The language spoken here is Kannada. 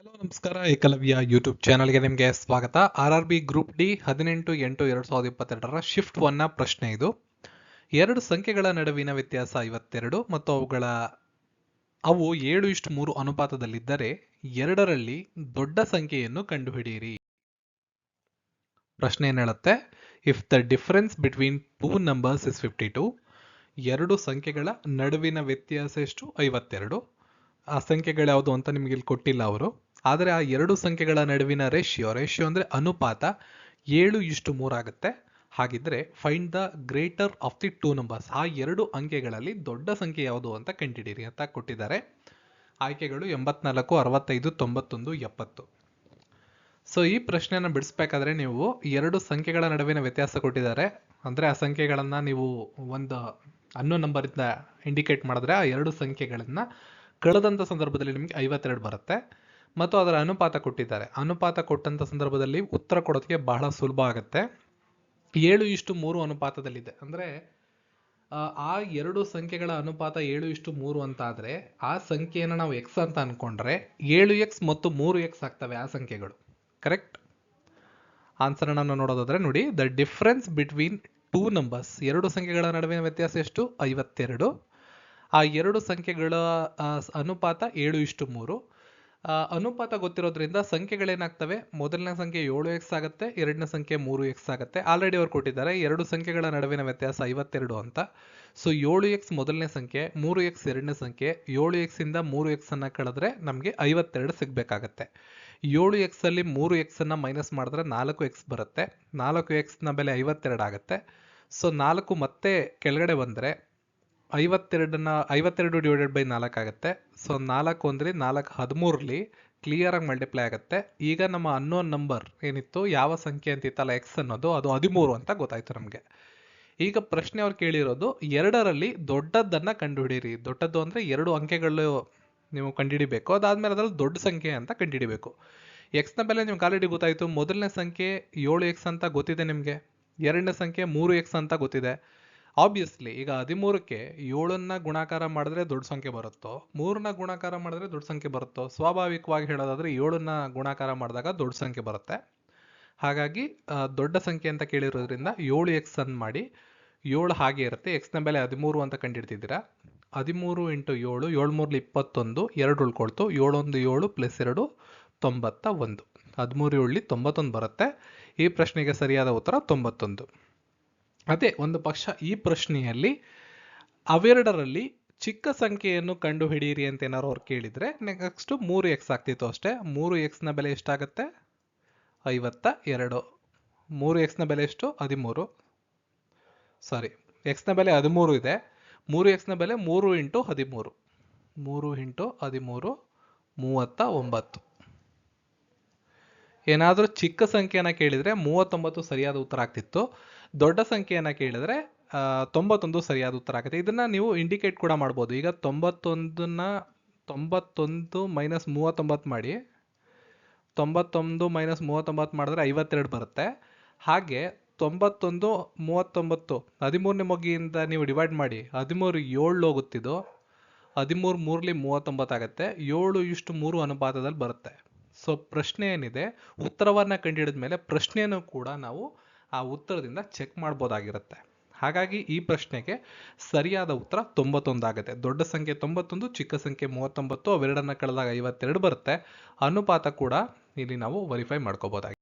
ಹಲೋ, ನಮಸ್ಕಾರ. ಏಕಲವ್ಯ ಯೂಟ್ಯೂಬ್ ಚಾನಲ್ಗೆ ನಿಮಗೆ ಸ್ವಾಗತ. R R B group D ಹದಿನೆಂಟು, ಎಂಟು, ಎರಡು ಸಾವಿರದ ಇಪ್ಪತ್ತೆರಡರ ಶಿಫ್ಟ್ ಒನ್ನ ಪ್ರಶ್ನೆ ಇದು. ಎರಡು ಸಂಖ್ಯೆಗಳ ನಡುವಿನ ವ್ಯತ್ಯಾಸ ಐವತ್ತೆರಡು ಮತ್ತು ಅವುಗಳ, ಅವು ಏಳು ಇಷ್ಟು ಮೂರು ಅನುಪಾತದಲ್ಲಿದ್ದರೆ ಎರಡರಲ್ಲಿ ದೊಡ್ಡ ಸಂಖ್ಯೆಯನ್ನು ಕಂಡುಹಿಡಿಯಿರಿ. ಪ್ರಶ್ನೆ ಏನು if the difference between two numbers is fifty two ಎರಡು ಸಂಖ್ಯೆಗಳ ನಡುವಿನ ವ್ಯತ್ಯಾಸ ಎಷ್ಟು? ಐವತ್ತೆರಡು. ಆ ಸಂಖ್ಯೆಗಳು ಯಾವುದು ಅಂತ ನಿಮಗೆ ಇಲ್ಲಿ ಕೊಟ್ಟಿಲ್ಲ ಅವರು. ಆದರೆ ಆ ಎರಡು ಸಂಖ್ಯೆಗಳ ನಡುವಿನ ರೇಷಿಯೋ ರೇಷಿಯೋ ಅಂದರೆ ಅನುಪಾತ ಏಳು ಇಷ್ಟು ಮೂರಾಗುತ್ತೆ ಹಾಗಿದ್ರೆ find the greater of the two numbers ಆ ಎರಡು ಅಂಕೆಗಳಲ್ಲಿ ದೊಡ್ಡ ಸಂಖ್ಯೆ ಯಾವುದು ಅಂತ ಕಂಡುಹಿಡಿಯಿರಿ ಅಂತ ಕೊಟ್ಟಿದ್ದಾರೆ. ಆಯ್ಕೆಗಳು ಎಂಬತ್ನಾಲ್ಕು, ಅರವತ್ತೈದು, ತೊಂಬತ್ತೊಂದು, ಎಪ್ಪತ್ತು. ಸೊ ಈ ಪ್ರಶ್ನೆಯನ್ನು ಬಿಡಿಸ್ಬೇಕಾದ್ರೆ ನೀವು ಎರಡು ಸಂಖ್ಯೆಗಳ ನಡುವಿನ ವ್ಯತ್ಯಾಸ ಕೊಟ್ಟಿದ್ದಾರೆ. ಅಂದರೆ ಆ ಸಂಖ್ಯೆಗಳನ್ನು ನೀವು ಒಂದು ಅನ್ನೋ ನಂಬರಿಂದ ಇಂಡಿಕೇಟ್ ಮಾಡಿದ್ರೆ ಆ ಎರಡು ಸಂಖ್ಯೆಗಳನ್ನು ಕಳೆದಂಥ ಸಂದರ್ಭದಲ್ಲಿ ನಿಮಗೆ ಐವತ್ತೆರಡು ಬರುತ್ತೆ. ಮತ್ತು ಅದರ ಅನುಪಾತ ಕೊಟ್ಟಿದ್ದಾರೆ. ಅನುಪಾತ ಕೊಟ್ಟಂಥ ಸಂದರ್ಭದಲ್ಲಿ ಉತ್ತರ ಕೊಡೋದಕ್ಕೆ ಬಹಳ ಸುಲಭ ಆಗುತ್ತೆ. ಏಳು ಇಷ್ಟು ಮೂರು ಅನುಪಾತದಲ್ಲಿದೆ. ಅಂದರೆ, ಆ ಎರಡು ಸಂಖ್ಯೆಗಳ ಅನುಪಾತ ಏಳು ಇಷ್ಟು ಮೂರು ಅಂತ ಆದರೆ ಆ ಸಂಖ್ಯೆಯನ್ನು ನಾವು ಎಕ್ಸ್ ಅಂತ ಅನ್ಕೊಂಡ್ರೆ ಏಳು ಎಕ್ಸ್ ಮತ್ತು ಮೂರು ಎಕ್ಸ್ ಆಗ್ತವೆ ಆ ಸಂಖ್ಯೆಗಳು. ಕರೆಕ್ಟ್ ಆನ್ಸರ್ನ ನೋಡೋದಾದರೆ ನೋಡೋದಾದ್ರೆ ನೋಡಿ the difference between two numbers ಎರಡು ಸಂಖ್ಯೆಗಳ ನಡುವಿನ ವ್ಯತ್ಯಾಸ ಎಷ್ಟು? ಐವತ್ತೆರಡು. ಆ ಎರಡು ಸಂಖ್ಯೆಗಳ ಅನುಪಾತ ಏಳು ಇಷ್ಟು ಮೂರು. ಅನುಪಾತ ಗೊತ್ತಿರೋದ್ರಿಂದ ಸಂಖ್ಯೆಗಳೇನಾಗ್ತವೆ? ಮೊದಲನೇ ಸಂಖ್ಯೆ ಏಳು ಎಕ್ಸ್ ಆಗುತ್ತೆ, ಎರಡನೇ ಸಂಖ್ಯೆ ಮೂರು ಎಕ್ಸ್ ಆಗುತ್ತೆ. ಆಲ್ರೆಡಿ ಅವ್ರು ಕೊಟ್ಟಿದ್ದಾರೆ, ಎರಡು ಸಂಖ್ಯೆಗಳ ನಡುವಿನ ವ್ಯತ್ಯಾಸ ಐವತ್ತೆರಡು ಅಂತ. ಸೊ ಏಳು ಎಕ್ಸ್ ಮೊದಲನೇ ಸಂಖ್ಯೆ, ಮೂರು ಎಕ್ಸ್ ಎರಡನೇ ಸಂಖ್ಯೆ, ಏಳು ಎಕ್ಸ್ ಇಂದ ಮೂರು ಎಕ್ಸ್ ಅನ್ನ ಕಳೆದ್ರೆ ನಮಗೆ ಐವತ್ತೆರಡು ಸಿಗ್ಬೇಕಾಗತ್ತೆ. ಏಳು ಎಕ್ಸ್ ಅಲ್ಲಿ ಮೂರು ಎಕ್ಸ್ ಅನ್ನ ಮೈನಸ್ ಮಾಡಿದ್ರೆ ನಾಲ್ಕು ಎಕ್ಸ್ ಬರುತ್ತೆ. ನಾಲ್ಕು ಎಕ್ಸ್ನ ಬೆಲೆ ಐವತ್ತೆರಡು ಆಗುತ್ತೆ. ಸೊ ನಾಲ್ಕು ಮತ್ತೆ ಕೆಳಗಡೆ ಬಂದ್ರೆ ಐವತ್ತೆರಡನ್ನ ಐವತ್ತೆರಡು ಡಿವೈಡೆಡ್ ಬೈ ನಾಲ್ಕು ಆಗುತ್ತೆ. ಸೊ ನಾಲ್ಕು ಅಂದರೆ ನಾಲ್ಕು ಹದಿಮೂರಲ್ಲಿ ಕ್ಲಿಯರ್ ಆಗಿ ಮಲ್ಟಿಪ್ಲೈ ಆಗುತ್ತೆ. ಈಗ ನಮ್ಮ ಅನ್ನೋನ್ ನಂಬರ್ ಏನಿತ್ತು, ಯಾವ ಸಂಖ್ಯೆ ಅಂತಿತ್ತಲ್ಲ ಎಕ್ಸ್ ಅನ್ನೋದು, ಅದು ಹದಿಮೂರು ಅಂತ ಗೊತ್ತಾಯ್ತು ನಮಗೆ. ಈಗ ಪ್ರಶ್ನೆ ಅವ್ರು ಕೇಳಿರೋದು, ಎರಡರಲ್ಲಿ ದೊಡ್ಡದನ್ನು ಕಂಡುಹಿಡಿಯಿರಿ ದೊಡ್ಡದು ಅಂದರೆ ಎರಡು ಅಂಕೆಗಳು ನೀವು ಕಂಡುಹಿಡಿಬೇಕು. ಅದಾದಮೇಲೆ ಅದರಲ್ಲಿ ದೊಡ್ಡ ಸಂಖ್ಯೆ ಅಂತ ಕಂಡುಹಿಡಿಬೇಕು. ಎಕ್ಸ್ನ ಬೆಲೆ ನಿಮ್ಗೆ ಆಲ್ರೆಡಿ ಗೊತ್ತಾಯಿತು. ಮೊದಲನೇ ಸಂಖ್ಯೆ ಏಳು ಎಕ್ಸ್ ಅಂತ ಗೊತ್ತಿದೆ ನಿಮಗೆ. ಎರಡನೇ ಸಂಖ್ಯೆ ಮೂರು ಎಕ್ಸ್ ಅಂತ ಗೊತ್ತಿದೆ. ಆಬ್ವಿಯಸ್ಲಿ ಈಗ ಹದಿಮೂರಕ್ಕೆ ಏಳನ್ನ ಗುಣಾಕಾರ ಮಾಡಿದ್ರೆ ದೊಡ್ಡ ಸಂಖ್ಯೆ ಬರುತ್ತೋ, ಮೂರನ್ನ ಗುಣಾಕಾರ ಮಾಡಿದ್ರೆ ದೊಡ್ಡ ಸಂಖ್ಯೆ ಬರುತ್ತೋ, ಸ್ವಾಭಾವಿಕವಾಗಿ ಹೇಳೋದಾದ್ರೆ ಏಳನ್ನ ಗುಣಾಕಾರ ಮಾಡಿದಾಗ ದೊಡ್ಡ ಸಂಖ್ಯೆ ಬರುತ್ತೆ. ಹಾಗಾಗಿ ದೊಡ್ಡ ಸಂಖ್ಯೆ ಅಂತ ಕೇಳಿರೋದ್ರಿಂದ ಏಳು ಎಕ್ಸ್ ಅನ್ ಮಾಡಿ, ಏಳು ಹಾಗೆ ಇರುತ್ತೆ. ಎಕ್ಸ್ನ ಮೇಲೆ ಹದಿಮೂರು ಅಂತ ಕಂಡಿಡ್ತಿದ್ದೀರಾ? ಹದಿಮೂರು ಇಂಟು ಏಳು ಏಳು ಮೂರ್ಲಿ ಇಪ್ಪತ್ತೊಂದು, ಎರಡು ಉಳ್ಕೊಳ್ತು. ಏಳೊಂದು ಏಳು ಪ್ಲಸ್ ಎರಡು, ತೊಂಬತ್ತ ಒಂದು. ಹದಿಮೂರು ಏಳಲಿ ತೊಂಬತ್ತೊಂದು ಬರುತ್ತೆ. ಈ ಪ್ರಶ್ನೆಗೆ ಸರಿಯಾದ ಉತ್ತರ ತೊಂಬತ್ತೊಂದು. ಅದೇ ಒಂದು ಪಕ್ಷ ಈ ಪ್ರಶ್ನೆಯಲ್ಲಿ ಅವೆರಡರಲ್ಲಿ ಚಿಕ್ಕ ಸಂಖ್ಯೆಯನ್ನು ಕಂಡು ಹಿಡಿಯಿರಿ ಅಂತ ಏನಾರು ಅವ್ರು ಕೇಳಿದ್ರೆ ನೆಕ್ಸ್ಟ್ ಮೂರು ಎಕ್ಸ್ ಆಗ್ತಿತ್ತು ಅಷ್ಟೇ. ಮೂರು ಎಕ್ಸ್ನ ಬೆಲೆ ಎಷ್ಟಾಗುತ್ತೆ? ಐವತ್ತ ಎರಡು. ಮೂರು ಎಕ್ಸ್ನ ಬೆಲೆ ಎಷ್ಟು? ಹದಿಮೂರು. ಸಾರಿ ಎಕ್ಸ್ನ ಬೆಲೆ ಹದಿಮೂರು ಇದೆ. ಮೂರು ಎಕ್ಸ್ನ ಬೆಲೆ ಮೂರು ಇಂಟು ಹದಿಮೂರು. ಮೂರು ಇಂಟು ಹದಿಮೂರು, ಮೂವತ್ತ ಒಂಬತ್ತು. ಏನಾದರೂ ಚಿಕ್ಕ ಸಂಖ್ಯೆಯನ್ನು ಕೇಳಿದರೆ ಮೂವತ್ತೊಂಬತ್ತು ಸರಿಯಾದ ಉತ್ತರ ಆಗ್ತಿತ್ತು. ದೊಡ್ಡ ಸಂಖ್ಯೆಯನ್ನು ಕೇಳಿದರೆ ತೊಂಬತ್ತೊಂದು ಸರಿಯಾದ ಉತ್ತರ ಆಗುತ್ತೆ ಇದನ್ನು ನೀವು ಇಂಡಿಕೇಟ್ ಕೂಡ ಮಾಡ್ಬೋದು. ಈಗ ತೊಂಬತ್ತೊಂದನ್ನ, ತೊಂಬತ್ತೊಂದು ಮೈನಸ್ ಮೂವತ್ತೊಂಬತ್ತು ಮಾಡಿ, ತೊಂಬತ್ತೊಂದು ಮೈನಸ್ ಮೂವತ್ತೊಂಬತ್ತು ಮಾಡಿದ್ರೆ ಐವತ್ತೆರಡು ಬರುತ್ತೆ. ಹಾಗೆ ತೊಂಬತ್ತೊಂದು, ಮೂವತ್ತೊಂಬತ್ತು, ಹದಿಮೂರನೇ ಮೊಗ್ಗಿಯಿಂದ ನೀವು ಡಿವೈಡ್ ಮಾಡಿ, ಹದಿಮೂರು ಏಳು ಹೋಗುತ್ತಿದ್ದು, ಹದಿಮೂರು ಮೂರಲಿ ಮೂವತ್ತೊಂಬತ್ತಾಗತ್ತೆ ಏಳು ಇಷ್ಟು ಮೂರು ಅನುಪಾತದಲ್ಲಿ ಬರುತ್ತೆ. ಸೊ ಪ್ರಶ್ನೆ ಏನಿದೆ? ಉತ್ತರವನ್ನು ಕಂಡುಹಿಡಿದ ಮೇಲೆ ಪ್ರಶ್ನೆಯನ್ನು ಕೂಡ ನಾವು ಆ ಉತ್ತರದಿಂದ ಚೆಕ್ ಮಾಡ್ಬೋದಾಗಿರುತ್ತೆ. ಹಾಗಾಗಿ ಈ ಪ್ರಶ್ನೆಗೆ ಸರಿಯಾದ ಉತ್ತರ ತೊಂಬತ್ತೊಂದು ಆಗುತ್ತೆ ದೊಡ್ಡ ಸಂಖ್ಯೆ ತೊಂಬತ್ತೊಂದು, ಚಿಕ್ಕ ಸಂಖ್ಯೆ ಮೂವತ್ತೊಂಬತ್ತು, ಅವೆರಡನ್ನ ಕಳೆದಾಗ ಐವತ್ತೆರಡು ಬರುತ್ತೆ. ಅನುಪಾತ ಕೂಡ ಇಲ್ಲಿ ನಾವು ವೆರಿಫೈ ಮಾಡ್ಕೋಬೋದಾಗಿದೆ